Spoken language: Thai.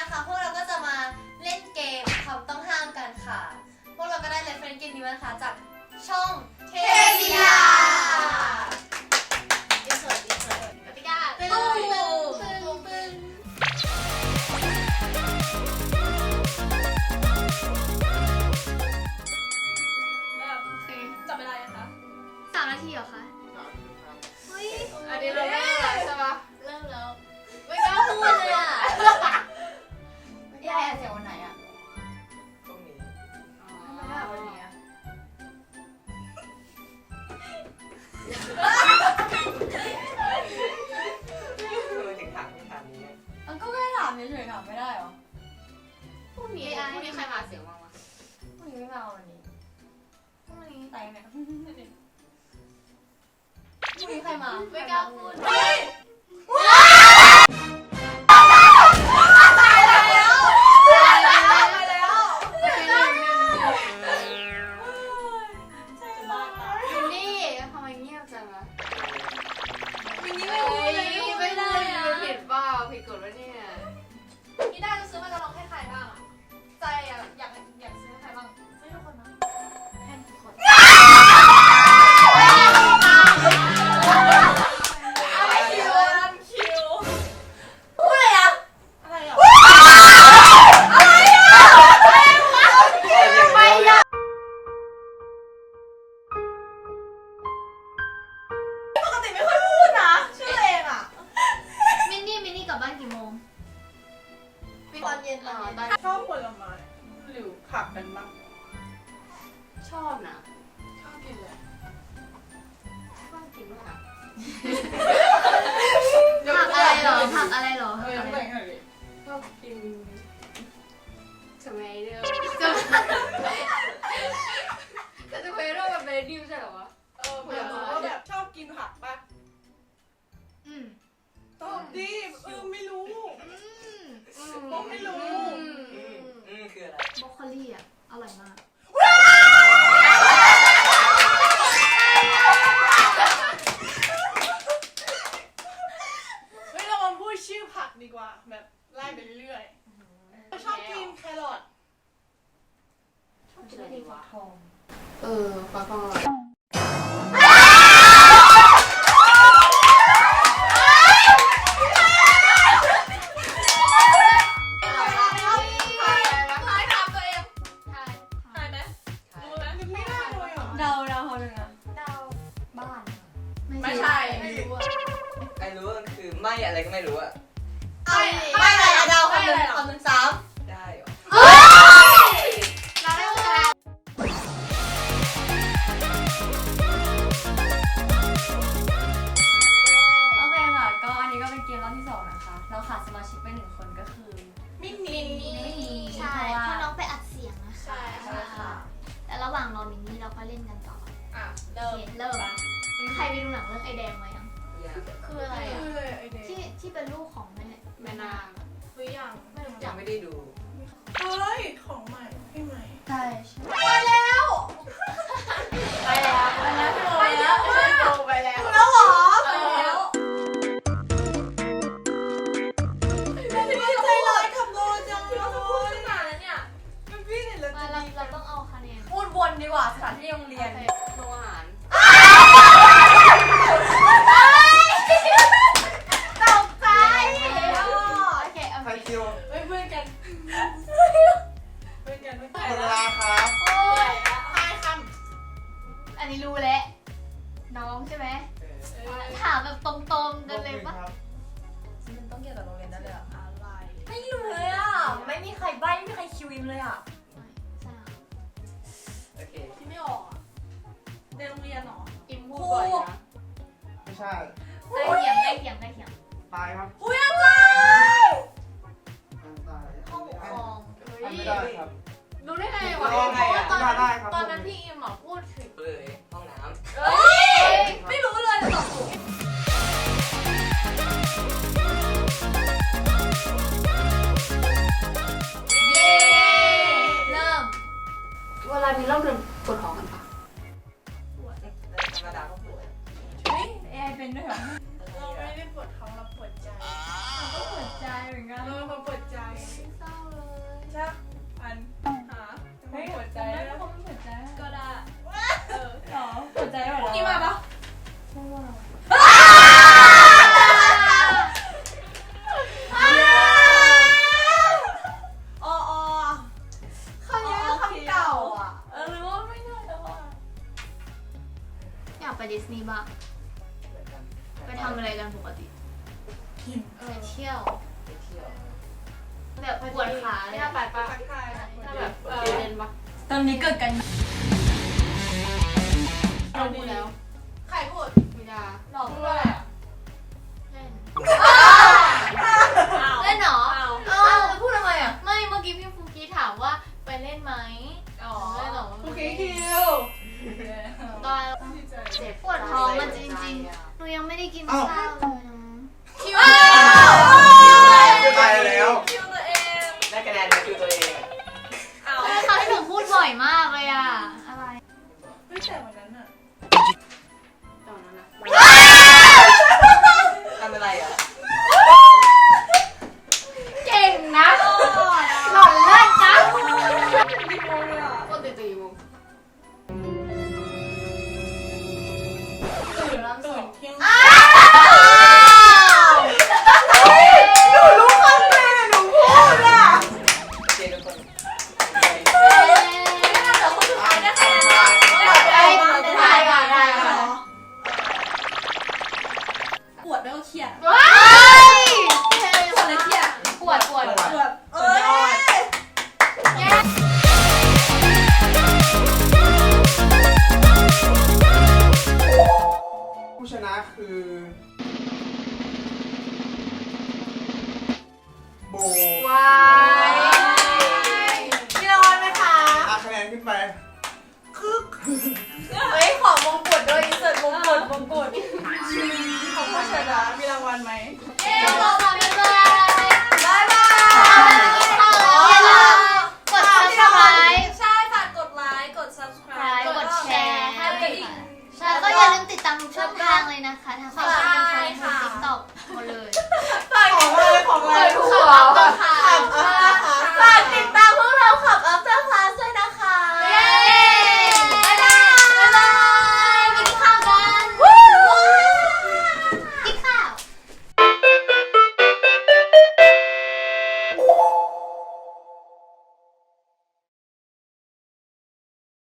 นะคะ พวกเราก็จะมาเล่นเกมคำต้องห้ามกันค่ะ พวกเราก็ได้เรฟเฟนเกมนี้มานะคะจากช่องเทวิยา เรุ่งนี้ไม่มาวันนี้พรุ่งนี้แต่เนี่ยพรุ่งนี้ใครมา ไม่กล้าพูด กลับบ้านกี่โมง มีตอนเย็นตอนเย็นตอนชอบผลไม้หรือผักกันบ้างชอบนะ ชอบกินเลยชอบกินผักผักอะไรเหรอผักอะไรเหรอเออผักยังอะไรไม่หน่อยดิชอบกินสมัยเดิมแต่สมัยเดิมมันเป็นดิวใช่เหรอวะเออผมอยากรู้ว่าแบบชอบกินผักปะอืม ตอบดิเออไม่รู้ก็ไม่รู้อืมอืมคืออะไรบรอกโคลี่อะ อร่อยมาก เฮ้ยเรามาพูดชื่อผักดีกว่า แบบไล่ไปเรื่อยๆชอบกินแครอทชอบกินอะไรดีวะทองเออฟังฟั องไอแดงมายังยังคืออะไรอะคือเลยไอเด็กที่ที่เป็นลูกของแม่แม่นางหรือยังไม่รู้ยัจังกไม่ได้ดูเฮ้ย ของใหม่พี่ใหม่ใช่ไปแล้วไปแล้วไปแล้วไปแล้วไปแล้วแล้วเหรอไปแล้วพี่ใจร้ายกับโบจังเราจะพูดขนาดนั้นเนี่ยเป็นพี่เนี่ยเลยมาเราเราต้องเอาคะแนนพูดวนดีกว่าสถานที่โรง นนี้รู้แล้ว น้องใช่ไหมำเออถามแบบตรงๆกันเลยปะมันต้องเกี่ยวกับโรงเรียนนั่นเลยอะอะไรไม่รู้เลยอะ ไม่มีใครใบ้ไม่มีใครคิวอิมเลยอะ สามโอเค ที่ไม่ออกอะในโรงเรียนเหรออิมพูดบ่อยนะไม่ใช่ ใกล้เคียงใกล้เคียงใกล้เคียงตายครับอุ้ยอะไรตายห้องปกครองทำไม่ได้ครับรู้ได้ไงวะรู้ได้ไงอะเพราะว่าตอนได้ครับตอนนั้นพี่อิมอะพูดถึง ด้วยเหรอเราไม่ได้ปวดท้องเราปวดใจก็เปิดใจเหมือนกัน เรามาปวดใจเไปทำอะไรกันปกติไปเที่ยว ไปเที่ยวแบบปวดขาเลย ไปปถ้าแบบเออรียนปะตอนนี้เกิดกันเราพูดแล้ว ใครพูดมิดา หลอกพูดอะไร ดตามทุกช่องทางเลยนะคะทั้งสองช่องทางทิกตอกหมดเลย ของอะไรของอะไร หัว ค่ะ